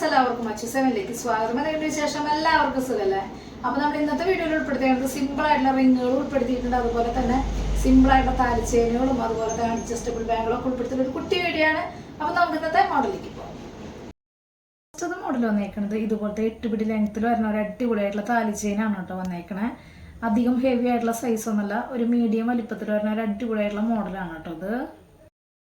Friends എല്ലാവർക്കും അച്ചു സെവനിലേക്ക് സ്വാഗതം. അതിന്റെ ശേഷം എല്ലാവർക്കും സുഖല്ലേ? അപ്പൊ നമ്മൾ ഇന്നത്തെ വീഡിയോയിൽ ഉൾപ്പെടുത്തിയത് സിമ്പിൾ ആയിട്ടുള്ള റിങ്ങുകൾ ഉൾപ്പെടുത്തിയിട്ടുണ്ട്. അതുപോലെ തന്നെ സിമ്പിൾ ആയിട്ടുള്ള താലിച്ചേനുകളും അതുപോലെ തന്നെ അഡ്ജസ്റ്റബിൾ ബാഗുകളൊക്കെ ഉൾപ്പെടുത്തിയ ഒരു കുട്ടി വീഡിയോ ആണ്. അപ്പൊ നമുക്ക് ഇന്നത്തെ മോഡലിലേക്ക് പോകാം ഫസ്റ്റത്തെ മോഡൽ വന്നേക്കണത് ഇതുപോലത്തെ എട്ട് പിടി ലെങ്ത്തിൽ വരുന്ന ഒരു അടിപൊളിയായിട്ടുള്ള താലിച്ചേനാണ് കേട്ടോ വന്നേക്കണേ. അധികം ഹെവി ആയിട്ടുള്ള സൈസ് ഒന്നല്ല ഒരു മീഡിയം വലിപ്പത്തിൽ വരുന്ന ഒരു അടിപൊളിയായിട്ടുള്ള മോഡലാണ് കേട്ടോ ഇത്.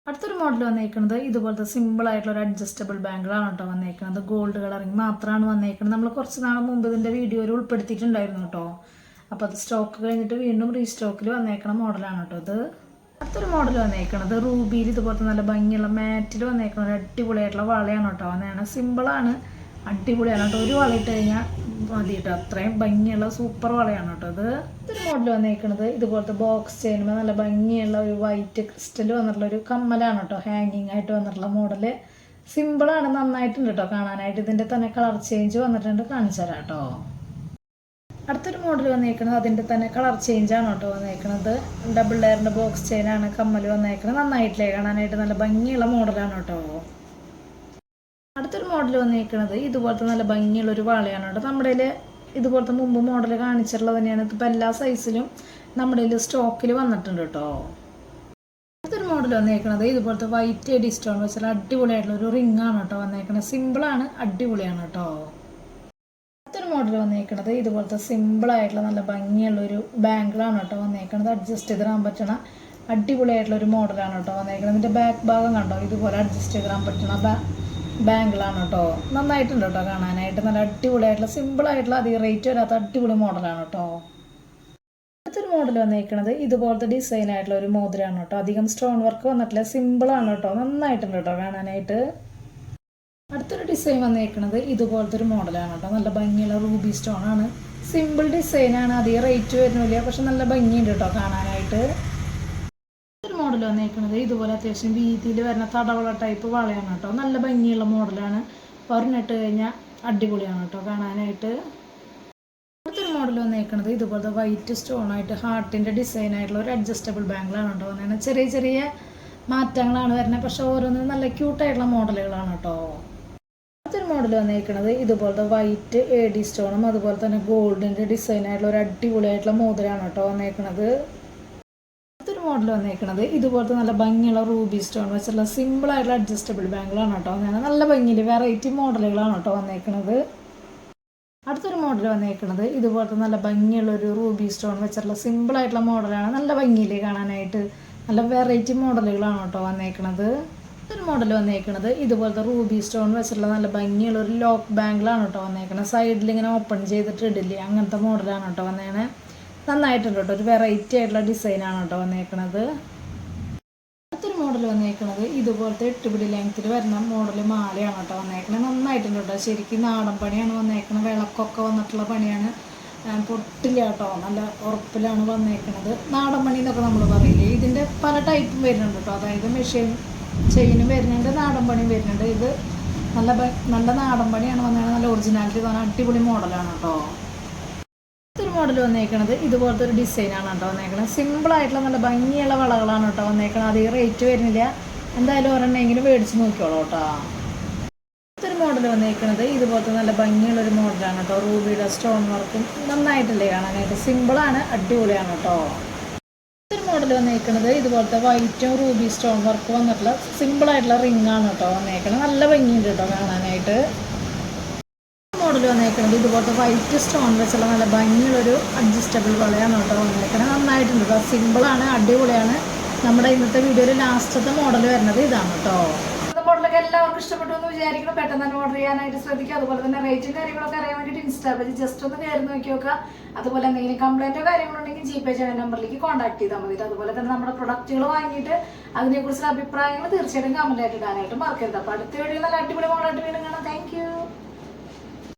അടുത്തൊരു മോഡൽ വന്നേക്കുന്നത് ഇതുപോലത്തെ സിമ്പിൾ ആയിട്ടുള്ള ഒരു അഡ്ജസ്റ്റബിൾ ബാങ്കിളാണ് കേട്ടോ വന്നേക്കുന്നത് ഗോൾഡ് കളറിങ് മാത്രമാണ് വന്നേക്കുന്നത് നമ്മൾ കുറച്ച് നാൾ മുമ്പ് ഇതിന്റെ വീഡിയോയിൽ ഉൾപ്പെടുത്തിയിട്ടുണ്ടായിരുന്നു കേട്ടോ അപ്പോൾ അത് സ്റ്റോക്ക് കഴിഞ്ഞിട്ട് വീണ്ടും റീസ്റ്റോക്കിൽ വന്നേക്കണ മോഡലാണ് കേട്ടോ ഇത്. അടുത്തൊരു മോഡൽ വന്നേക്കുന്നത് റൂബിയിൽ ഇതുപോലത്തെ നല്ല ഭംഗിയുള്ള മാറ്റിൽ വന്നേക്കുന്ന ഒരു അടിപൊളിയായിട്ടുള്ള വളയാണ് കേട്ടോ വന്നേക്കണം സിമ്പിളാണ് അടിപൊളിയാണ് കേട്ടോ ഒരു വളയിട്ട് കഴിഞ്ഞാൽ മതി കേട്ടോ അത്രയും ഭംഗിയുള്ള സൂപ്പർ വളയാണ് കേട്ടോ അത് ഇതൊരു മോഡൽ വന്നേക്കണത്. ഇതുപോലത്തെ ബോക്സ് ചെയ്യുമ്പോൾ നല്ല ഭംഗിയുള്ള ഒരു വൈറ്റ് ക്രിസ്റ്റൽ വന്നിട്ടുള്ള ഒരു കമ്മലാണ് കേട്ടോ. ഹാങ്ങിങ് ആയിട്ട് വന്നിട്ടുള്ള മോഡൽ സിമ്പിളാണ് നന്നായിട്ടുണ്ട് കേട്ടോ കാണാനായിട്ട്. ഇതിന്റെ തന്നെ കളർ ചേഞ്ച് വന്നിട്ടുണ്ട്. കാണിച്ചു തരാം കേട്ടോ. അടുത്തൊരു മോഡൽ വന്നേക്കുന്നത് അതിന്റെ തന്നെ കളർ ചേഞ്ച് ആണ് കേട്ടോ വന്നേക്കുന്നത് ഡബിൾ ലെയറിന്റെ ബോക്സ് ചെയിനാണ് കമ്മൽ വന്നേക്കുന്നത് നന്നായിട്ടില്ലേ കാണാനായിട്ട്? നല്ല ഭംഗിയുള്ള മോഡലാണ് കേട്ടോ. മോഡൽ വന്നിരിക്കുന്നത് ഇതുപോലത്തെ നല്ല ഭംഗിയുള്ള ഒരു വളയാണ് കേട്ടോ. നമ്മുടെ ഇതുപോലത്തെ മുമ്പ് മോഡൽ കാണിച്ചിട്ടുള്ളത് തന്നെയാണ്. ഇതിപ്പോൾ എല്ലാ സൈസിലും നമ്മുടെ സ്റ്റോക്കിൽ വന്നിട്ടുണ്ട് കേട്ടോ. അടുത്തൊരു മോഡൽ വന്നേക്കുന്നത് ഇതുപോലത്തെ വൈറ്റ് എഡി സ്റ്റോൺ വെച്ചാൽ അടിപൊളിയായിട്ടുള്ള ഒരു റിംഗ് ആണ് കേട്ടോ വന്നേക്കുന്നത് സിമ്പിളാണ് അടിപൊളിയാണ് കേട്ടോ. അടുത്തൊരു മോഡൽ വന്നേക്കുന്നത് ഇതുപോലത്തെ സിമ്പിൾ ആയിട്ടുള്ള നല്ല ഭംഗിയുള്ള ഒരു ബാങ്കിളാണ് കേട്ടോ വന്നേക്കുന്നത് അഡ്ജസ്റ്റ് ചെയ്തിടാൻ പറ്റണ അടിപൊളിയായിട്ടുള്ള ഒരു മോഡലാണ് കേട്ടോ വന്നേക്കുന്നത് ഇതിന്റെ ബാക്ക് ഭാഗം കണ്ടോ? ഇതുപോലെ അഡ്ജസ്റ്റ് ചെയ്തിടാൻ പറ്റണ ബാങ്കിളാണ് കേട്ടോ. നന്നായിട്ടുണ്ട് കേട്ടോ കാണാനായിട്ട്. നല്ല അടിപൊളിയായിട്ടുള്ള സിമ്പിൾ ആയിട്ടുള്ള അധികം റേറ്റ് വരാത്ത അടിപൊളി മോഡലാണ് കേട്ടോ. അടുത്തൊരു മോഡൽ വന്നേക്കുന്നത് ഇതുപോലത്തെ ഡിസൈൻ ആയിട്ടുള്ള ഒരു മോതിരാണ് കേട്ടോ. അധികം സ്റ്റോൺ വർക്ക് വന്നിട്ടില്ല സിമ്പിളാണ് കേട്ടോ. നന്നായിട്ടുണ്ട് കേട്ടോ കാണാനായിട്ട്. അടുത്തൊരു ഡിസൈൻ വന്നേക്കുന്നത് ഇതുപോലത്തെ ഒരു മോഡലാണ് കേട്ടോ. നല്ല ഭംഗിയുള്ള റൂബി സ്റ്റോൺ ആണ്. സിമ്പിൾ ഡിസൈൻ ആണ്. അധികം റേറ്റ് വരുന്നില്ല പക്ഷെ നല്ല ഭംഗിയുണ്ട് കേട്ടോ കാണാനായിട്ട്. മോഡൽ വന്നേക്കുന്നത് ഇതുപോലെ അത്യാവശ്യം വീതിയിൽ വരുന്ന തടവള ടൈപ്പ് വളയാണ് കേട്ടോ. നല്ല ഭംഗിയുള്ള മോഡലാണ്. പറഞ്ഞിട്ട് കഴിഞ്ഞാൽ അടിപൊളിയാണ് കേട്ടോ കാണാനായിട്ട്. അടുത്തൊരു മോഡൽ വന്നേക്കുന്നത് ഇതുപോലത്തെ വൈറ്റ് സ്റ്റോണായിട്ട് ഹാർട്ടിന്റെ ഡിസൈൻ ആയിട്ടുള്ള ഒരു അഡ്ജസ്റ്റബിൾ ബാങ്കിളാണ് കേട്ടോ വന്നത് ചെറിയ ചെറിയ മാറ്റങ്ങളാണ് വരുന്നത്. പക്ഷേ ഓരോന്നും നല്ല ക്യൂട്ടായിട്ടുള്ള മോഡലുകളാണ് കേട്ടോ. അടുത്തൊരു മോഡൽ വന്നേക്കുന്നത് ഇതുപോലത്തെ വൈറ്റ് എ ഡി സ്റ്റോണും അതുപോലെ തന്നെ ഗോൾഡിന്റെ ഡിസൈൻ ആയിട്ടുള്ള ഒരു അടിപൊളിയായിട്ടുള്ള മോതിരാണ് കേട്ടോ വന്നേക്കുന്നത് മോഡൽ വന്നേക്കുന്നത് ഇതുപോലത്തെ നല്ല ഭംഗിയുള്ള റൂബി സ്റ്റോൺ വെച്ചുള്ള സിമ്പിൾ ആയിട്ടുള്ള അഡ്ജസ്റ്റബിൾ ബാങ്കിളാണ് കേട്ടോ. അങ്ങനെ നല്ല ഭംഗിയിൽ വെറൈറ്റി മോഡലുകളാണ് കേട്ടോ വന്നേക്കുന്നത് അടുത്തൊരു മോഡൽ വന്നേക്കുന്നത് ഇതുപോലത്തെ നല്ല ഭംഗിയുള്ള ഒരു റൂബി സ്റ്റോൺ വെച്ചുള്ള സിമ്പിൾ ആയിട്ടുള്ള മോഡലാണ് നല്ല ഭംഗിയിൽ കാണാനായിട്ട് നല്ല വെറൈറ്റി മോഡലുകളാണ് കേട്ടോ വന്നേക്കുന്നത് ഒരു മോഡൽ വന്നേക്കുന്നത് ഇതുപോലത്തെ റൂബി സ്റ്റോൺ വെച്ചിട്ടുള്ള നല്ല ഭംഗിയുള്ള ഒരു ലോക്ക് ബാങ്കിളാണ് കേട്ടോ വന്നേക്കുന്നത് സൈഡിൽ ഇങ്ങനെ ഓപ്പൺ ചെയ്തിട്ട് ഇടില്ലേ? അങ്ങനത്തെ മോഡലാണ് കേട്ടോ വന്നേക്കണേ. നന്നായിട്ടുണ്ട് കേട്ടോ. ഒരു വെറൈറ്റി ആയിട്ടുള്ള ഡിസൈനാണ് കേട്ടോ വന്നേക്കണത്. അടുത്തൊരു മോഡൽ വന്നേക്കണത് ഇതുപോലത്തെ എട്ടുപിടി ലെങ്ത്തിൽ വരുന്ന മോഡൽ മാലയാണ് കേട്ടോ വന്നേക്കണത്. നന്നായിട്ടുണ്ട് കേട്ടോ. ശരിക്കും നാടൻ പണിയാണ് വന്നേക്കണത്. വിളക്കൊക്കെ വന്നിട്ടുള്ള പണിയാണ്. പൊട്ടില്ല കേട്ടോ. നല്ല ഉറപ്പിലാണ് വന്നേക്കണത്. നാടൻ പണി എന്നൊക്കെ നമ്മൾ പറയില്ലേ? ഇതിന്റെ പല ടൈപ്പും വരുന്നുണ്ട് കേട്ടോ. അതായത് മെഷീൻ ചെയിനും വരുന്നുണ്ട് നാടൻ പണിയും വരുന്നുണ്ട്. ഇത് നല്ല നല്ല നാടൻ പണിയാണ് വന്നത് നല്ല ഒറിജിനാലിറ്റി തോന്നുന്ന അടിപൊളി മോഡലാണ് കേട്ടോ. മോഡൽ വന്നേക്കണത് ഇതുപോലത്തെ ഒരു ഡിസൈനാണ് കേട്ടോ വന്നേക്കണത്. സിമ്പിൾ ആയിട്ടുള്ള നല്ല ഭംഗിയുള്ള വളകളാണ് കേട്ടോ വന്നേക്കണത്. അധികം റേറ്റ് വരുന്നില്ല. എന്തായാലും ഒരെണ്ണമെങ്കിലും മേടിച്ച് നോക്കിയോളൂ കേട്ടോ. അടുത്തൊരു മോഡൽ വന്നേക്കണത് ഇതുപോലത്തെ നല്ല ഭംഗിയുള്ള ഒരു മോഡലാണ് കേട്ടോ. റൂബിയുടെ സ്റ്റോൺ വർക്കും നന്നായിട്ടല്ലേ കാണാനായിട്ട്. സിമ്പിളാണ് അടിപൊളിയാണ് കേട്ടോ. അടുത്തൊരു മോഡൽ വന്നേക്കണത് ഇതുപോലത്തെ വൈറ്റും റൂബി സ്റ്റോൺ വർക്കും വന്നിട്ടുള്ള സിമ്പിളായിട്ടുള്ള റിംഗ് ആണ് കേട്ടോ വന്നേക്കണത്. നല്ല ഭംഗിയുണ്ട് കേട്ടോ കാണാനായിട്ട്. മോഡൽ വന്നേക്കുന്നത് ഇതുപോലത്തെ വൈറ്റ് സ്റ്റോൺ വെച്ചുള്ള നല്ല ഭംഗിയുള്ളൊരു അഡ്ജസ്റ്റബിൾ വളയാണ് കേട്ടോ വന്നേക്കുന്നത് നന്നായിട്ടുണ്ട് കേട്ടോ. സിമ്പിളാണ് അടിപൊളിയാണ്. നമ്മുടെ ഇന്നത്തെ വീഡിയോയിൽ ലാസ്റ്റത്തെ മോഡൽ വരുന്നത് ഇതാണ് കേട്ടോ. മോഡലൊക്കെ എല്ലാവർക്കും ഇഷ്ടപ്പെട്ടു എന്ന് വിചാരിക്കണം പെട്ടെന്ന് തന്നെ ഓർഡർ ചെയ്യാനായിട്ട് ശ്രദ്ധിക്കുക. അതുപോലെ തന്നെ റേറ്റും കാര്യങ്ങളൊക്കെ അറിയാൻ വേണ്ടിയിട്ട് ഇൻസ്റ്റാ പേജ് ജസ്റ്റ് ഒന്ന് കയറി നോക്കി നോക്കുക. അതുപോലെ എന്തെങ്കിലും കംപ്ലൈന്റോ കാര്യങ്ങളുണ്ടെങ്കിൽ ജി പേ ചെയ്യുന്ന നമ്പറിലേക്ക് കോൺടാക്ട് ചെയ്താൽ മതി. അതുപോലെ തന്നെ നമ്മുടെ പ്രൊഡക്റ്റുകൾ വാങ്ങിയിട്ട് അതിനെക്കുറിച്ചുള്ള അഭിപ്രായങ്ങൾ തീർച്ചയായിട്ടും കമന്റ് ആയിട്ട് ഇടാനായിട്ട് മറക്കരുത്. അപ്പോൾ അടുത്ത വീഡിയോ നല്ല അടിപൊളി മോഡലായിട്ട് വീണ്ടും കാണാം. താങ്ക്